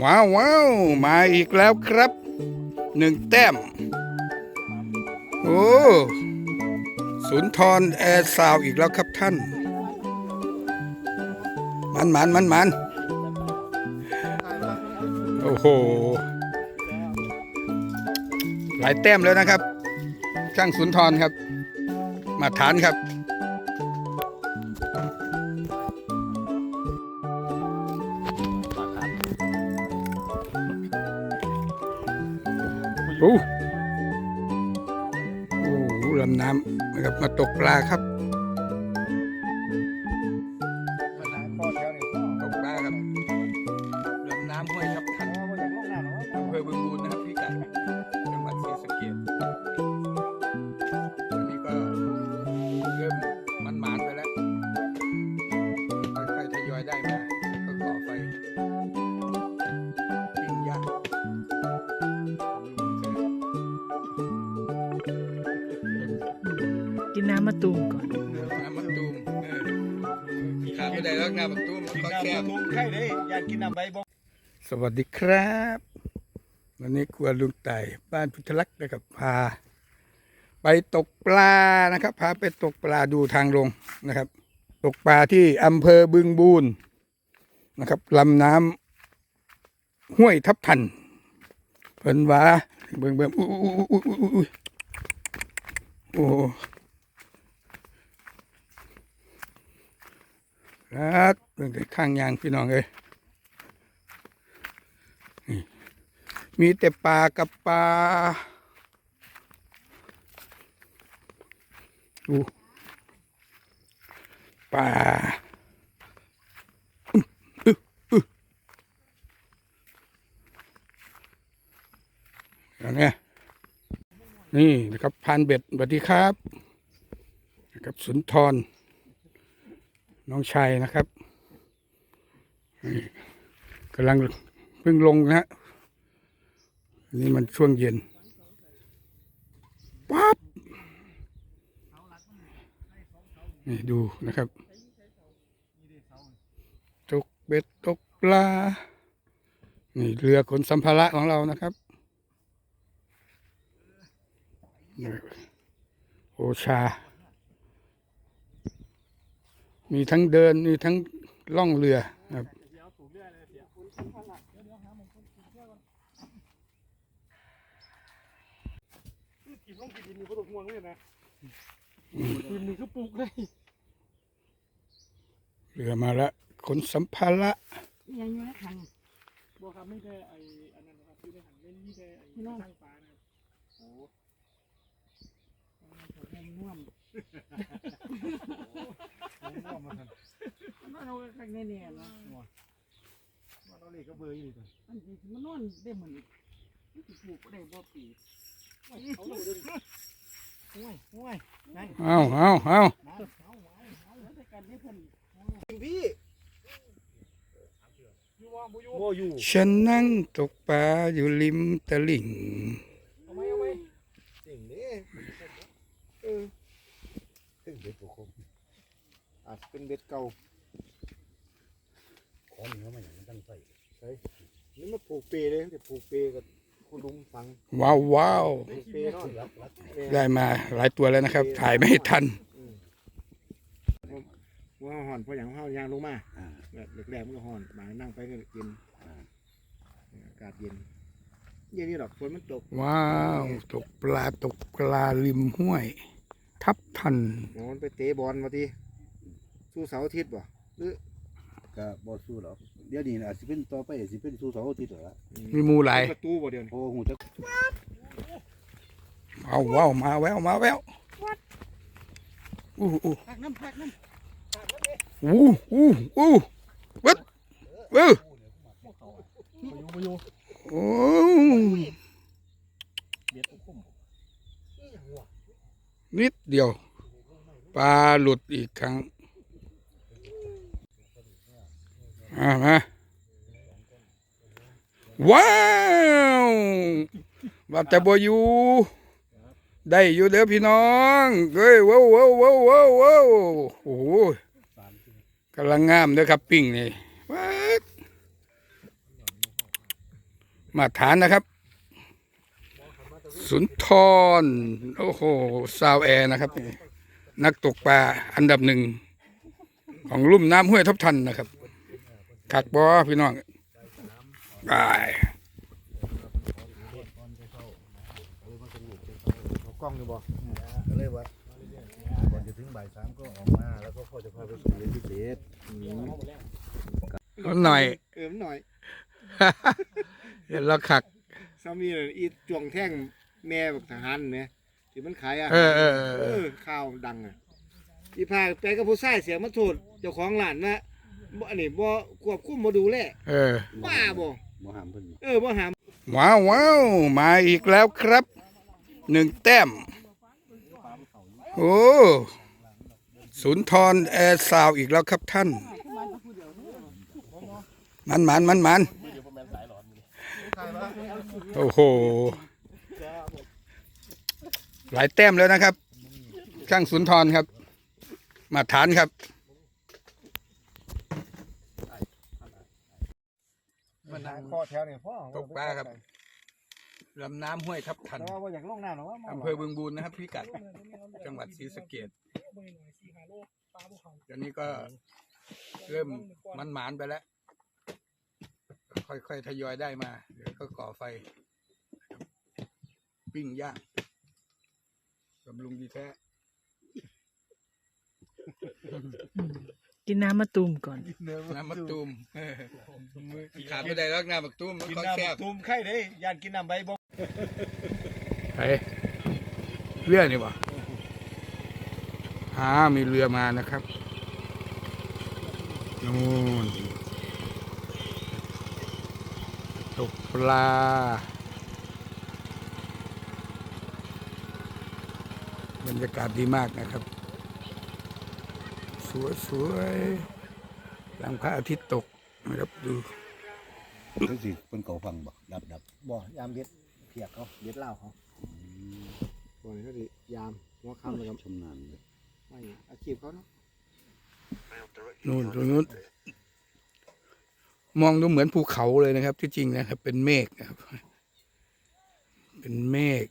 ว้าวว้าวมาอีกแล้วครับหนึ่งแต้ม โอ้สุนทรแอร์ซาวอีกแล้วครับท่าน มันมันมันมันโอ้โห หลายแต้มแล้วนะครับช่างสุนทรครับ มาฐานครับ โอ้โหลำน้ำนะครับมาตกปลาครับำมะตูมก่อน น้ำมะตูมเออขาดไม่ได้แล้วน้ำมะตูมกินก็น้ำแค่บะทุงไข่เลยอยากกินน้ำใบบ่สวัสดีครับ วันนี้ครัวลุงไต่บ้านพุทธลักษณ์นะครับพา ไปตกปลานะครับพาไปตกปลาดูทางลงนะครับ ตกปลาที่อำเภอบึงบูนนะครับลำน้ำห้วยทับทันเพิ่นว่าเบิ่งเบิ่งอุ้ยอุ้ยอุ้ยอุ้ยอุ้ยโอ้ ครับเบิ่งแต่ข้างยางพี่น้องเอ้ยมีแต่ปลากับปลาดูปลาอื้ออื้ออื้ออย่างเงี้ยนี่นะครับพานเบ็ดสวัสดีครับนะครับสุนทร น้องชายนะครับกำลังเพิ่งลงนะฮะนี่มันช่วงเย็นปั๊บนี่ดูนะครับ ตกเบ็ดตกปลา นี่เรือขนสัมภาระของเรานะครับโอชา มีทั้งเดินมีทั้งล่องเรือครับกินต้องกินนี่ก็ต้องวงเลยนะกินนี่ก็ปลูกเลยเรือมาล้วขนสัมภาระยังอยู่ในถังบ่ครับไม่ได้ไอ้อันนั้นครับที่ได้หันเล่นนี่ได้ไอ้ตั้งปลานะครับโอ้ผมง่ว งง่วงมาทันมันเอาข้างในเนี่ยนะว่าเราเลยก็เบอร์อยู่ตัวอันนี้มันนอนได้เหมือนนี่สิปลูกได้บ่ปีเอาเลยดิห่วยห่วยนั่นเอาเอาเอาแล้วแต่กันได้เพิ่นพี่อยู่ว่าบ่อยู่บ่อยู่ฉันนั่งตกปลาอยู่ริมตลิ่ง เอาไหมเอาไหมสิ่งนี้เออเบ็ดคม อาจเป็นเบ็ดเก่าของเหนือมันอย่างนั้นตั้งใจนี่มาผูกเปเลยจะผูกเปกับคุณลุงฟังว้าวว้าวผูกเปเนาะรับรับได้มาหลายตัวแล้วนะครับ ถ่ายไม่ทันว่าห่อนเพราะอย่างเขายางลงมาอ่าแบบแรกๆมันก็ห่อนมานั่งไปก็เย็นอ่าอากาศเย็นเย็นนี่หรอกฝนมันตกว้าวตกปลาตกปลาริมห้วย ทับทันหมอมันไปเตะบอลมาที สู้เสาร์อาทิตย์บ่หรือก็บ่สู้หรอกเดี๋ยวนี้อาจสิเป็นต่อไปอาจสิเป็นสู่เสาร์อาทิตย์เหรอมีหมูหลาย ประตูบ่เดียวนี้โอ้หูจักเอาว้าวมาแววมาแววอู้อู้พักน้ำพักน้อู้อู้อู้วัดเออบ่อยู่บ่อยู่โอ้เบียดคุ้มนิดเดียวปลาหลุดอีกครั้ง มามาว้าวว่าแต่บอยู่ได้อยู่เด้อพี่น้องเฮ้ยว้าวว้าวว้าวว้าวว้าวโอ้โหกำลังงามเด้อครับปิ้งนี่ว้าดมาฐานนะครับ สุนทรโอ้โหซาวแอร์นะครับ นักตกปลาอันดับหนึ่งของลุ่มน้ำห้วยทับทันนะครับ ขักบอพี่น้องไปเอากล้องอยู่บ่ก็เลยว่าก่อนจะถึงบ่ายสามก็ออกมาแล้วก็พ่อจะพาไปส่งเรียนพิเศษเอาหน่อยเอิมหน่อยเห็นแล้วขักสามีน่ะอีจวงแท่งแม่แบบทหารเนี่ยที่มันขายอาหารเออเออเออเออข้าวดังอะอีพาไปกับผู้ชายเสียมาโทษเจ้าของร้านว่า บ่อันนี้บ่ควบคุมบ่ดูแลเออ บ้าบ่หมอหามเพิ่นเออบ่หามว้าวว้าวมาอีกแล้วครับหนึ่งแต้ม โอ้สุนทรแอร์ซาวอีกแล้วครับท่าน มันมันมันมันโอ้โห หลายแต้มแล้วนะครับ ช่างสุนทรครับ มาฐานครับ มันนั่งคอแถวนี่พ่อตกปลาครับ ลำน้ำห้วยทับทันแต่ว่าบ่อยากลงน้ำหรอกว่าอำเภอบึงบูรณ์นะครับพิกัด จังหวัดศรีสะเกดตอนนี้ก็เริ่มมันหมานไปแล้ว ค่อยๆทยอยได้มา เดี๋ยวก็ก่อไฟ ปิ้งย่างบำรุงดีแท้ กินน้ำมะตูมก่อน น้ำมะตูมเออขาดไม่ได้แล้วน้ำมะตูมมันกินค่อยน้ำแคบตุ่มไข่เด้ย่านกินน้ำใบบ่ไปเรือนี่วะหามีเรือมานะครับนู่นตกปลาบรรยากาศดีมากนะครับ สวยสวยๆหลังพระอาทิตย์ตกนะครับดูทั้งสิเพิ่นเก่าฟังบ่ดับดับบ่ยามเบ็ดเพียกเขาเบ็ดเหล้าเขาบ่นี่ก็ดิยามหัวค่ำเลยครับชำนาญเลยไม่อาชีพเขาเนาะนู่นตรงนู้นมองดูเหมือนภูเขาเลยนะครับ ที่จริงนะครับ เป็นเมฆนะครับ เป็นเมฆ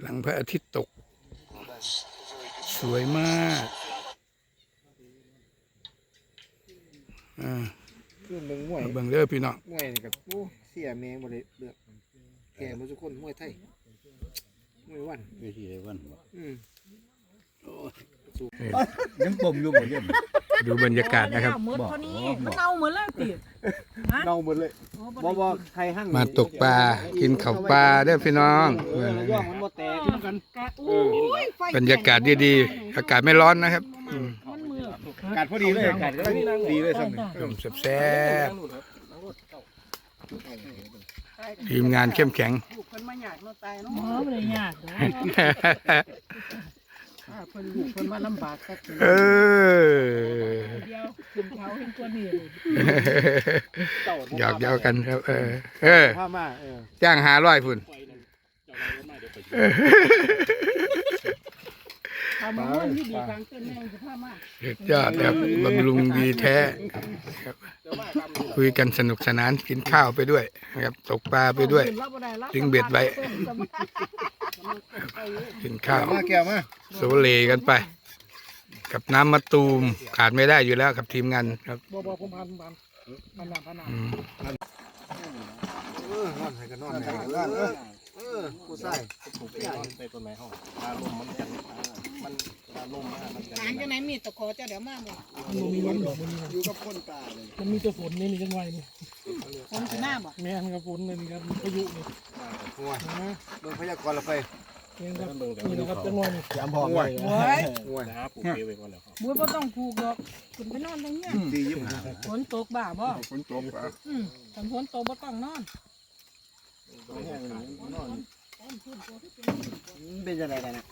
หลังพระอาทิตย์ตก สวยมาก อ่าคือมึงมวยมาเบิ่งเด้อพี่น้องมวยนี่กับโอ้เสียแมงบ่ได้เลือกแก่มาทุกคนมวยไทยมวยวันเวทีไรวันบ่อืมยังปมอยู่บ่เยี่ยมดูบรรยากาศนะครับ เหมือนบอกเท่านี้บอกมันเน่าเหมือนแล้วติเน่าหมดเลยบ่บ่ใครหั่งมาตกปลากินข้าวปลาเด้อพี่น้อง เออแล้วย่องมันบ่แตกกันกะโอ้ยไฟบรรยากาศดีๆอากาศไม่ร้อนนะครับอืมมันมือ กัดพอดีเลยกัดก็ดีเลยซ้ำต้มแซ่บๆทีมงานเข้มแข็งลูกเพิ่นมาหยาดเนาะตายเนาะอ๋อบ่ได้หยาดเด้อเพิ่นลูกเพิ่นมาลำบากสักทีเออเดียวขึ้นเขาเห็นตัวนี้เลยหยอกเย้ากันครับ เออเออผ้ามาเออจ้างหาร้อยพุ่น พามาม่วนที่ดีทางต้นแมงจะพามาสุดยอดครับบำรุงดีแท้ครับ คุยกันสนุกสนานกินข้าวไปด้วยนะครับตกปลาไปด้วยรับบ่ได้รับดึงเบ็ดไว้ กินข้าวมาแก้วมาโซเลกันไป กับน้ำมะตูมขาดไม่ได้อยู่แล้วกับทีมงานครับบ่บ่ผมพันพันพันหน้าพันหน้าอืมเออนอนให้กันนอนให้กันนอนเออเออ ผู้ชายหางจังไหนมีตะขอเจ้าเดี๋ยวมาบ่มันมีวันดอกมันมีอยู่กับคนตาเลยมันมีแต่ฝนนี่นี่จังไรนี่คนสิหน้าบ่แม่นกับฝนนี่ครับพายุนี่ห่วยนะเบิ่งพยากรณ์ละไปนี่ครับนี่นะครับจังหวะนี่ยามพอห่วยโอ้ยห่วยบุ้ยบ่ต้องผูกดอกขึ้นไปนอนตรงเนี้ยดียิ่งหาฝนตกบ่าบ่ฝนตกครับอืมถ้าฝนตกบ่ต้องนอนเป็นจังไดกันนะ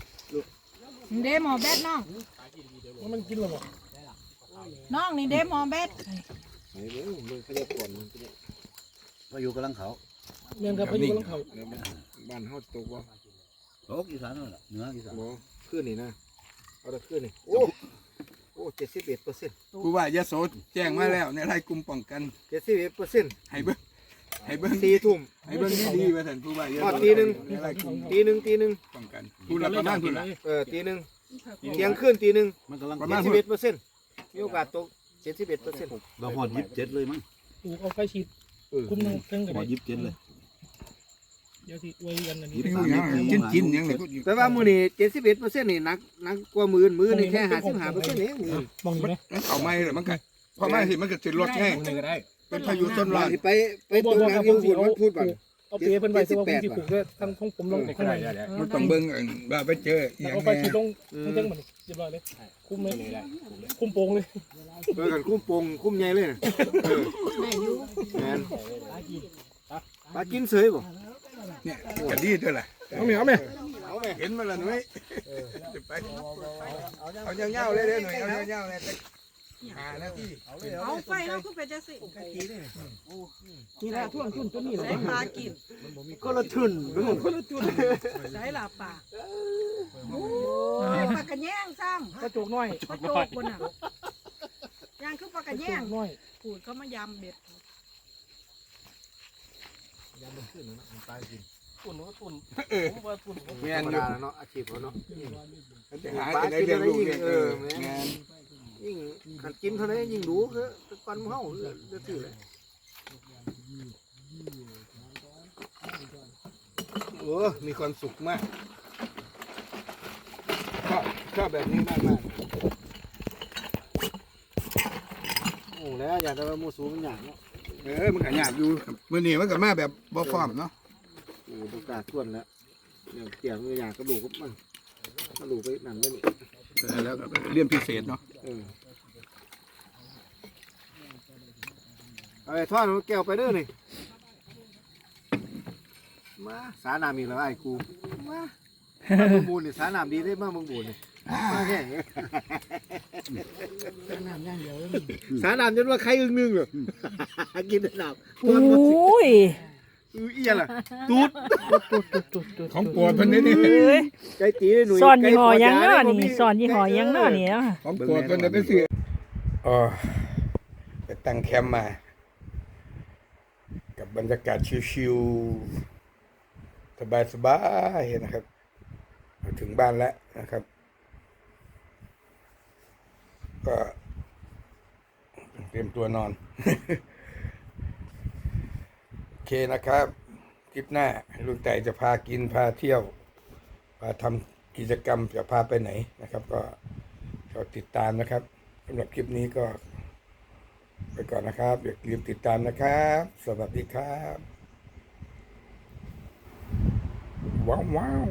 นี่เด้หมอแบดน้องว่ามันกินหรอบ่น้องนี่เด้หมอแบดเฮ้ยเบิ่งเบิ่งพยากรณ์มันเป็นพายุกำลังเขาแม่นครับพายุกำลังเข้าเดี๋ยวมันบ้านเฮาตกบ่ตกอีสานนั่นแหละเหนืออีสานบ่ขึ้นนี่นะเอาแต่ขึ้นนี่โอ้โอ้71เปอร์เซ็นต์ผู้ว่ายโสแจ้งมาแล้วในรายกลุ่มป้องกัน71เปอร์เซ็นต์ให้เบิ่ง ให้เบิ้งสี่ทุ่มให้เบิ้งนี่ดีมาสันผู้ว่าเยอะทอดตีหนึ่ง อะไรกลุ่มตีหนึ่งตีหนึ่งป้องกันผู้ละประมาณผู้ละ เออตีหนึ่งเที่ยงคืนตีหนึ่งมันกำลังประเจ็มาดณสิบเอ็ดเปอร์เซ็นต์มีโอกาสตกเจ็ดสิบเอ็ดเปอร์เซ็นต์เราหอดยิบเจ็ดเลยมั้งปลูกเอาไฟฉีดคุมทั้งทั้งกันหอดยิบเจ็ดเลยเดี๋ยวสิอวยกันอันนี้อยู่อย่างกินกินอย่างไรก็อยู่แต่ว่ามือนี่เจ็ดสิบเอ็ดเปอร์เซ็นต์นี่หนักหนักกว่ามือมือนี่แค่ห้าสิบห้าเปอร์เซ็นต์เองมือมองอยู่ไหมมันเอาไม่เลยมันก็พอมาสิมันก็ติดรถแห้ง เป็นพายุต้นร้อนไปไปตัวหนังยังพูดมันพูดก่อนเอาเปรย์เพิ่นไปแต่ว่าผมสิปลูกด้วยทั้งของผมลงข้างในมันต้องเบิ้งอันว่าไปเจออหย่างเอาไฟแน่ฉีดลงทั้งทั้งมันเรียบร้อยเลยคุมเลยคุมโป่งเลยเออกันคุ้มโปงคุ้มใหญ่เลยนะเออแมนปลากินเสยบ่เนี่ยกะดีด้วยล่ะเอาไหมเอาไหมเอาไหมเห็นมาและหน่อยไปเอาเงาๆเลยเด้อหน่อยเอาเงาๆเลย หาหน้าที่เอาไฟเขาคือเป็นจังซี่นี่แหละช่วงขึ้นต้นนี้เลใส่ยปลากินคนละทุนคนละจุดใส่ลาปลาโอ้ยปลากระแยงซ้ำกระจกน้อยปลาโจกบนน่ะย่างคือปลากระแยงน้อยปูดเขามายำเบ็ดตุ่นว่าตุ่นผมว่าตุ่นแมนอยู่เนาะอาชีพเขาเนาะจะหาจะได้เลี้ยงลูกเลี้ยงเออแม่น ยิ่งขันกินเท่านั้นยิ่งดูคือปันเฮาเดือดเลยโอ้มีความสุขมากชอบชอบแบบนี้มากมากโอ้แล้วอยากจะมูสูงมันอย่างเนาะเออมันก็ยากอยู่มื้อนี้มันก็มาแบบบ่ฟอร์มเนาะโอ้ดูกาส่วนแล้วเดี๋ยวเกี่ยงมืออยากกระดูกมันกระดูกไปนั่นไปนี่ แล้วก็เรียนพิเศษเนาะเออเอาไปทอดแก้วไปเด้อนี่มาสานามีแล้วไอ้กูมามาเมืองบูนนี่สานามดีได้มาเมืองบูนนี่มาแห้งสานามจนว่าใครอึ้งนึงเหรอกินได้น้ำโอ้ย อือเอียล่ะตูดของโปรดเพิ่นนี่นี่ใจตีเลยหนุ่ยสอนยี่ห้อยังเนาะนี่สอนยี่ห้อยังเนาะนี่ของโปรดเพิ่นน่ะไปซื้ออ๋อไปตั้งแคมป์มา กับบรรยากาศชิวๆสบายๆนะครับมาถึงบ้านแล้วนะครับ ก็เตรียมตัวนอนโอ เคนะครับ คลิปหน้าลุงแต่จะพากินพาเที่ยว พาทำกิจกรรมจะพาไปไหนนะครับ ก็ก็ติดตามนะครับสำหรับคลิปนี้ก็ ไปก่อนนะครับ อย่าลืมติดตามนะครับ สวัสดีครับ ว้าวว้าว